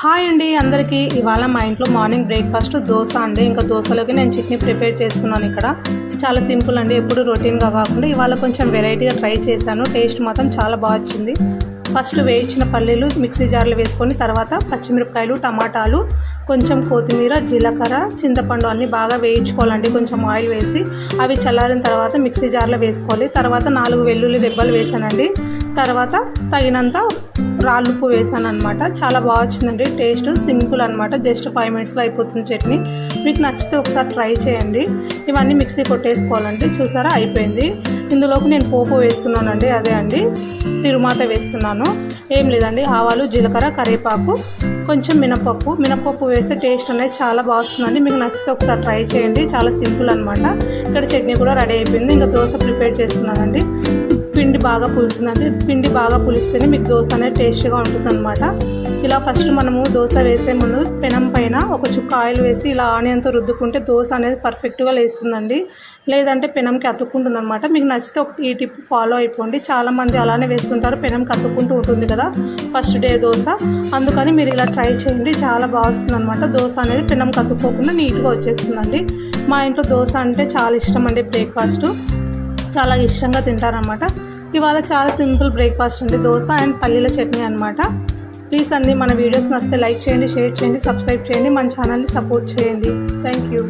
Hi అండి అందరికీ. ఇవాళ మా ఇంట్లో మార్నింగ్ బ్రేక్ఫాస్ట్ దోశ అండి. ఇంకా దోశలోకి నేను చట్నీ ప్రిపేర్ చేస్తున్నాను ఇక్కడ. చాలా సింపుల్ అండి ఎప్పుడు రొటీన్గా కాకుండా ఇవాళ కొంచెం వెరైటీగా ట్రై చేశాను. టేస్ట్ మాత్రం చాలా బాగా వచ్చింది. ఫస్ట్ వేయించిన పల్లీలు మిక్సీ జార్లో వేసుకొని తర్వాత పచ్చిమిరపకాయలు టమాటాలు కొంచెం కొత్తిమీర జీలకర్ర చింతపండు అన్నీ బాగా వేయించుకోవాలండి. కొంచెం ఆయిల్ వేసి అవి చల్లారిన తర్వాత మిక్సీ జార్లో వేసుకోవాలి. తర్వాత నాలుగు వెల్లుల్లి దెబ్బలు వేసానండి. తర్వాత తగినంత రాళ్ళుప్పు వేసాను అనమాట చాలా బాగా వచ్చిందండి. టేస్ట్ సింపుల్ అనమాట జస్ట్ ఫైవ్ మినిట్స్లో అయిపోతుంది చట్నీ. మీకు నచ్చితే ఒకసారి ట్రై చేయండి. ఇవన్నీ మిక్సీ కొట్టేసుకోవాలండి. చూసారా? అయిపోయింది. ఇందులోకి నేను పోపు వేస్తున్నానండి. అదే అండి. తిరుమాత వేస్తున్నాను. ఏం లేదండి. ఆవాలు జీలకర్ర కరివేపాకు కొంచెం మినపప్పు. మినపప్పు వేస్తే టేస్ట్ అనేది చాలా బాగుస్తుందండి మీకు నచ్చితే ఒకసారి ట్రై చేయండి. చాలా సింపుల్ అనమాట ఇక్కడ చట్నీ కూడా రెడీ అయిపోయింది. ఇంకా దోశ ప్రిపేర్ చేస్తున్నానండి. పిండి బాగా పులిసిందండి పిండి బాగా పులిస్తేనే మీకు దోశ అనేది టేస్ట్గా ఉంటుందన్నమాట. ఇలా ఫస్ట్ మనము దోశ వేసే ముందు పెనం పైన ఒక చుక్క ఆయిల్ వేసి ఇలా ఆనియన్తో రుద్దుకుంటే దోశ అనేది పర్ఫెక్ట్గా లేస్తుందండి. లేదంటే పెనంకి అతుక్కుంటుంది అనమాట మీకు నచ్చితే ఒక ఈ టిప్ ఫాలో అయిపోండి. చాలామంది అలానే వేస్తుంటారు పెనంకి అతుక్కుంటూ ఉంటుంది కదా ఫస్ట్ డే దోశ. అందుకని మీరు ఇలా ట్రై చేయండి చాలా బాగా వస్తుంది అనమాట దోశ అనేది పెనంకి అతుక్కోకుండా నీట్గా వచ్చేస్తుందండి. మా ఇంట్లో దోశ అంటే చాలా ఇష్టం అండి బ్రేక్ఫాస్ట్. చాలా ఇష్టంగా తింటారనమాట ఇవాళ చాలా సింపుల్ బ్రేక్ఫాస్ట్ ఉంది దోశ అండ్ పల్లీల చట్నీ అనమాట ప్లీజ్ అండి మన వీడియోస్ నచ్చితే లైక్ చేయండి షేర్ చేయండి సబ్స్క్రైబ్ చేయండి మన ఛానల్ని సపోర్ట్ చేయండి. Thank you